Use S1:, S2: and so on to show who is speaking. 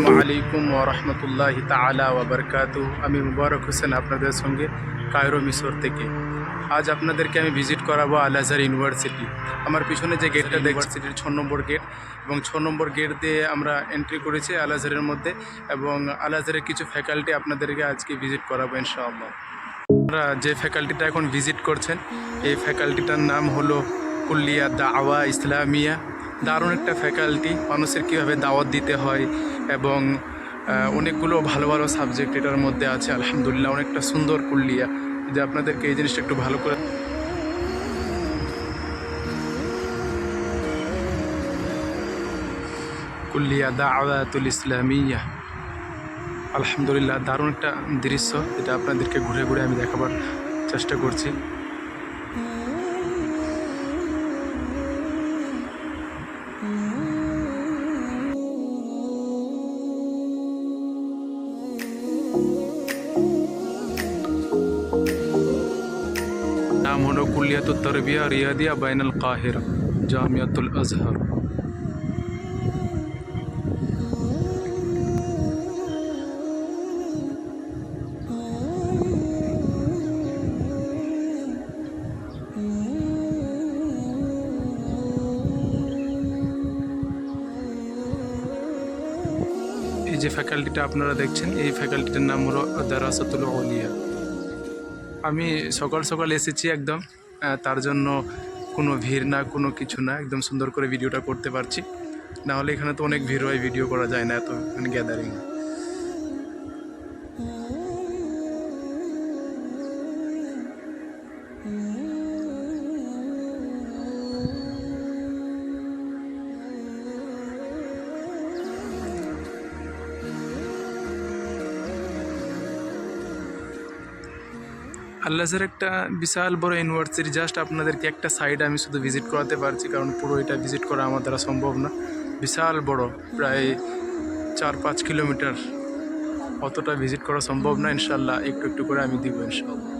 S1: আসসালামু আলাইকুম ওরহমতুল্লাহ তালা ওবরকাত আমি মুবারক হোসেন আপনাদের সঙ্গে কায়রো মিশর থেকে। আজ আপনাদেরকে আমি ভিজিট করাবো আল আজহার ইউনিভার্সিটি। আমার পিছনে যে গেটটা ইউনিভার্সিটির ছ নম্বর গেট। এবং ছ নম্বর গেট দিয়ে আমরা এন্ট্রি করেছি আল আজহারের মধ্যে। এবং আল আজহারের কিছু ফ্যাকাল্টি আপনাদেরকে আজকে ভিজিট করাবো ইনশাআল্লাহ। আপনারা যে ফ্যাকাল্টিটা এখন ভিজিট করছেন এই ফ্যাকাল্টিটার নাম হলো কুল্লিয়া দা আওয়া ইসলামিয়া। দারুণ একটা ফ্যাকাল্টি মানুষের কীভাবে দাওয়াত দিতে হয় এবং অনেকগুলো ভালো ভালো সাবজেক্ট এটার মধ্যে আছে, আলহামদুলিল্লাহ, অনেকটা সুন্দর কুল্লিয়া। যে আপনাদেরকে এই জিনিসটা একটু ভালো করে কুল্লিয়া দাওয়াতুল ইসলামিয়া। আলহামদুলিল্লাহ, দারুণ একটা দৃশ্য যেটা আপনাদেরকে ঘুরে ঘুরে আমি দেখাবার চেষ্টা করছি। نام هنا كلية التربية الرياضية بين القاهرة جامعة الأزهر. এই যে ফ্যাকাল্টিটা আপনারা দেখছেন, এই ফ্যাকাল্টিটার নাম হলো দারাসাতুল ওলিয়া আমি সকাল সকাল এসেছি একদম তার জন্য কোনো ভিড় না, কোনো কিছু না, একদম সুন্দর করে ভিডিওটা করতে পারছি। নাহলে এখানে তো অনেক ভিড় হয় ভিডিও করা যায় না এত গ্যাদারিং আল্লাহের একটা বিশাল বড় ইউনিভার্সিটি জাস্ট আপনাদেরকে একটা সাইড আমি শুধু ভিজিট করাতে পারছি, কারণ পুরো এটা ভিজিট করা আমার দ্বারা সম্ভব না। বিশাল বড়, প্রায় চার পাঁচ কিলোমিটার অতটা ভিজিট করা সম্ভব না, ইনশাল্লাহ। একটু একটু করে আমি দিব, ইনশাল্লাহ।